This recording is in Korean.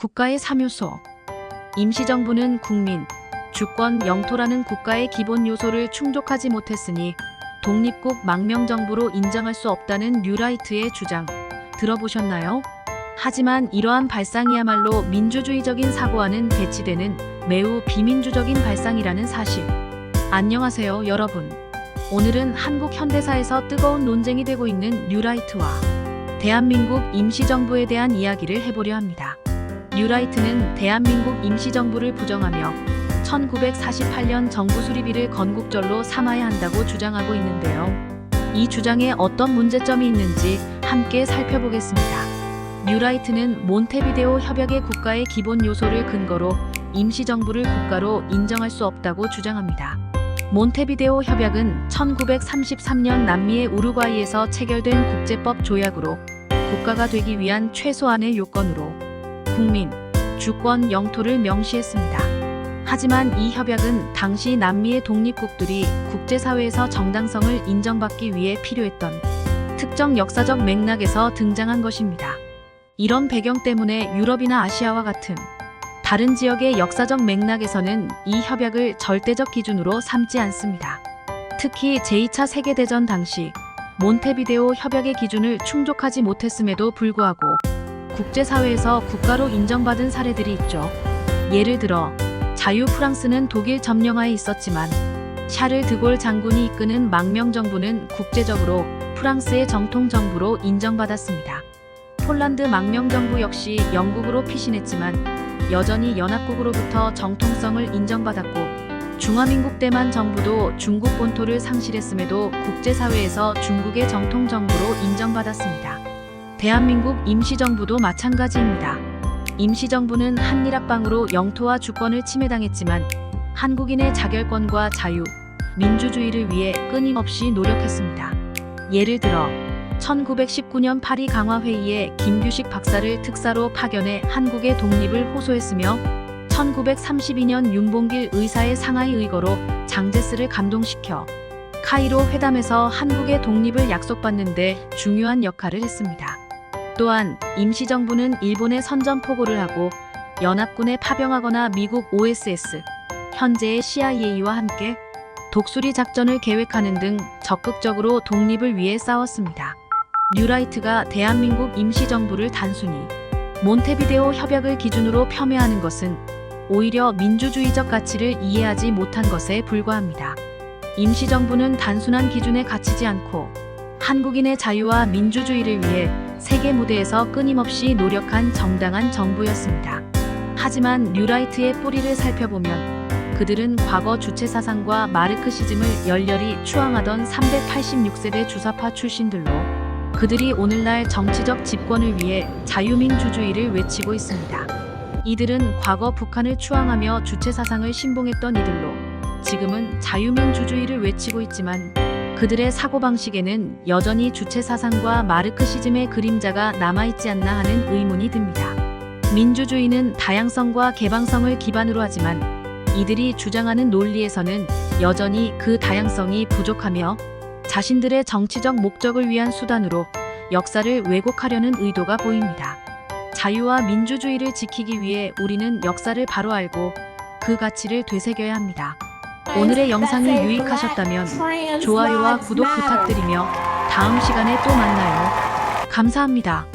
국가의 3요소. 임시정부는 국민, 주권, 영토라는 국가의 기본 요소를 충족하지 못했으니 독립국 망명정부로 인정할 수 없다는 뉴라이트의 주장. 들어보셨나요? 하지만 이러한 발상이야말로 민주주의적인 사고와는 배치되는 매우 비민주적인 발상이라는 사실. 안녕하세요, 여러분. 오늘은 한국 현대사에서 뜨거운 논쟁이 되고 있는 뉴라이트와 대한민국 임시정부에 대한 이야기를 해보려 합니다. 뉴라이트는 대한민국 임시정부를 부정하며 1948년 정부 수립일을 건국절로 삼아야 한다고 주장하고 있는데요. 이 주장에 어떤 문제점이 있는지 함께 살펴보겠습니다. 뉴라이트는 몬테비데오 협약의 국가의 기본 요소를 근거로 임시정부를 국가로 인정할 수 없다고 주장합니다. 몬테비데오 협약은 1933년 남미의 우루과이에서 체결된 국제법 조약으로 국가가 되기 위한 최소한의 요건으로 국민, 주권, 영토를 명시했습니다. 하지만 이 협약은 당시 남미의 독립국들이 국제사회에서 정당성을 인정받기 위해 필요했던 특정 역사적 맥락에서 등장한 것입니다. 이런 배경 때문에 유럽이나 아시아와 같은 다른 지역의 역사적 맥락에서는 이 협약을 절대적 기준으로 삼지 않습니다. 특히 제2차 세계대전 당시 몬테비데오 협약의 기준을 충족하지 못했음에도 불구하고 국제사회에서 국가로 인정받은 사례들이 있죠. 예를 들어 자유 프랑스는 독일 점령하에 있었지만 샤를 드골 장군이 이끄는 망명 정부는 국제적으로 프랑스의 정통 정부로 인정받았습니다. 폴란드 망명 정부 역시 영국으로 피신했지만 여전히 연합국으로부터 정통성을 인정받았고 중화민국 대만 정부도 중국 본토를 상실했음에도 국제사회에서 중국의 정통 정부로 인정받았습니다. 대한민국 임시정부도 마찬가지입니다. 임시정부는 한일합방으로 영토와 주권을 침해당했지만 한국인의 자결권과 자유, 민주주의를 위해 끊임없이 노력했습니다. 예를 들어 1919년 파리 강화 회의에 김규식 박사를 특사로 파견해 한국의 독립을 호소했으며 1932년 윤봉길 의사의 상하이 의거로 장제스를 감동시켜 카이로 회담에서 한국의 독립을 약속받는데 중요한 역할을 했습니다. 또한 임시정부는 일본에 선전포고를 하고 연합군에 파병하거나 미국 OSS, 현재의 CIA와 함께 독수리 작전을 계획하는 등 적극적으로 독립을 위해 싸웠습니다. 뉴라이트가 대한민국 임시정부를 단순히 몬테비데오 협약을 기준으로 폄훼하는 것은 오히려 민주주의적 가치를 이해하지 못한 것에 불과합니다. 임시정부는 단순한 기준에 갇히지 않고 한국인의 자유와 민주주의를 위해 세계 무대에서 끊임없이 노력한 정당한 정부였습니다. 하지만 뉴라이트의 뿌리를 살펴보면 그들은 과거 주체 사상과 마르크시즘을 열렬히 추앙하던 386세대 주사파 출신들로 그들이 오늘날 정치적 집권을 위해 자유민주주의를 외치고 있습니다. 이들은 과거 북한을 추앙하며 주체 사상을 신봉했던 이들로 지금은 자유민주주의를 외치고 있지만 그들의 사고방식에는 여전히 주체 사상과 마르크시즘의 그림자가 남아있지 않나 하는 의문이 듭니다. 민주주의는 다양성과 개방성을 기반으로 하지만 이들이 주장하는 논리에서는 여전히 그 다양성이 부족하며 자신들의 정치적 목적을 위한 수단으로 역사를 왜곡하려는 의도가 보입니다. 자유와 민주주의를 지키기 위해 우리는 역사를 바로 알고 그 가치를 되새겨야 합니다. 오늘의 영상이 유익하셨다면 좋아요와 구독 부탁드리며 다음 시간에 또 만나요. 감사합니다.